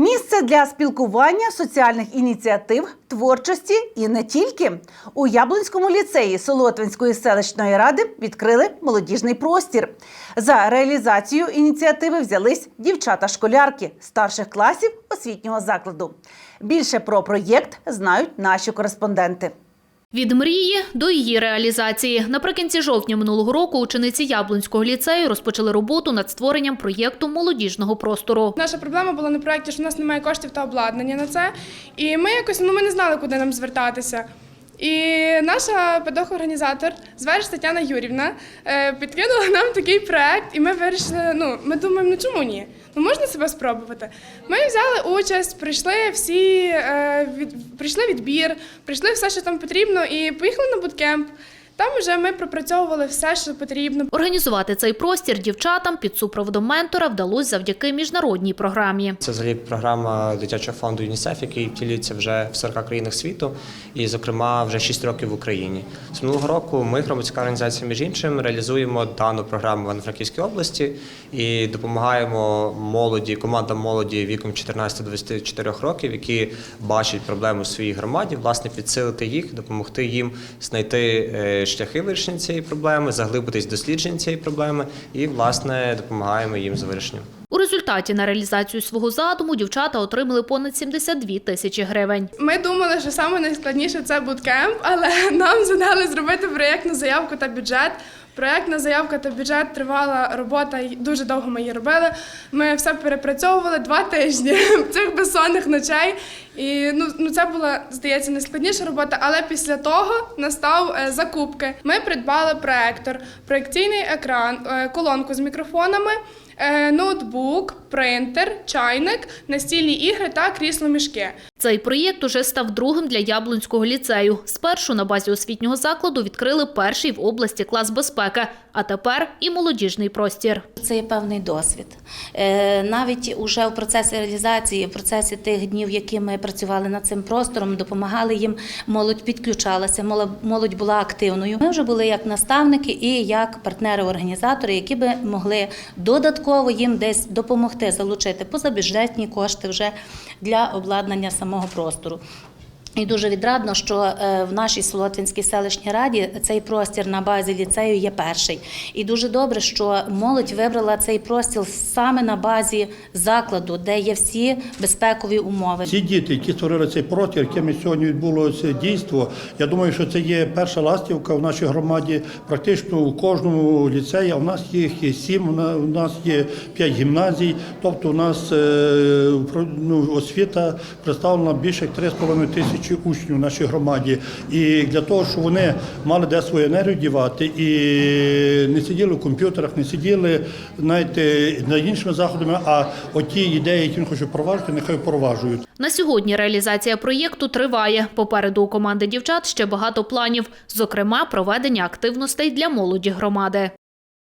Місце для спілкування, соціальних ініціатив, творчості і не тільки у Яблунському ліцеї Солотвинської селищної ради відкрили молодіжний простір. За реалізацію ініціативи взялись дівчата-школярки старших класів освітнього закладу. Більше про проєкт знають наші кореспонденти. Від мрії до її реалізації. Наприкінці жовтня минулого року учениці Яблунського ліцею розпочали роботу над створенням проєкту молодіжного простору. Наша проблема була на проєкті, що в нас немає коштів та обладнання на це. І ми якось ну, ми не знали, куди нам звертатися. І наша педагог-організатор, зверш Тетяна Юрівна, е, підкинула нам такий проект, і ми вирішили, ну, ми думаємо, ну чому ні? Ну можна себе спробувати. Ми взяли участь, прийшли всі, е, від, прийшли відбір, прийшли все, що там потрібно, і поїхали на буткемп. Там вже ми пропрацьовували все, що потрібно. Організувати цей простір дівчатам під супроводом ментора вдалося завдяки міжнародній програмі. Це взагалі програма дитячого фонду ЮНІСЕФ, який втілюється вже в 40 країнах світу, і, зокрема, вже 6 років в Україні. З минулого року ми, громадська організація, між іншим, реалізуємо дану програму в Івано-Франківській області і допомагаємо молоді, командам молоді віком 14-24 років, які бачать проблеми у своїй громаді, власне, підсилити їх, допомогти їм знайти е, шляхи вирішення цієї проблеми, заглибитись в дослідження цієї проблеми і, власне, допомагаємо їм з вирішенням. У результаті на реалізацію свого задуму дівчата отримали понад 72 тисячі гривень. Ми думали, що саме найскладніше це буткемп, але нам задали зробити проєктну заявку та бюджет. Проєктна заявка та бюджет тривала робота, дуже довго ми її робили. Ми все перепрацьовували два тижні цих безсонних ночей. І ну, ну це була, здається, найскладніша робота, але після того настав е, закупки. Ми придбали проектор, проекційний екран, е, колонку з мікрофонами, е, ноутбук, принтер, чайник, настільні ігри та крісло-мішки. Цей проєкт уже став другим для Яблунського ліцею. Спершу на базі освітнього закладу відкрили перший в області клас безпеки, а тепер і молодіжний простір. Це є певний досвід. Е, Навіть уже в процесі реалізації, в процесі тих днів, які ми працювали над цим простором, допомагали їм, молодь підключалася, моло- молодь була активною. Ми вже були як наставники і як партнери-організатори, які би могли додатково їм десь допомогти залучити позабюджетні кошти вже для обладнання самого простору. І дуже відрадно, що е, в нашій Солотвинській селищній раді цей простір на базі ліцею є перший. І дуже добре, що молодь вибрала цей простір саме на базі закладу, де є всі безпекові умови. Ці діти, які створили цей простір, якими сьогодні відбулося дійство, я думаю, що це є перша ластівка в нашій громаді. Практично у кожному ліцеї. А у нас їх сім, у нас є п'ять гімназій. Тобто у нас е, ну, освіта представлена більше як 3,5 тисячі учнів в нашій громаді. І для того, щоб вони мали де свою енергію дівати і не сиділи в комп'ютерах, не сиділи знаєте, над іншими заходами, а оті ідеї, які він хоче впроваджувати, нехай впроваджують. На сьогодні реалізація проєкту триває. Попереду у команди дівчат ще багато планів, зокрема, проведення активностей для молоді громади.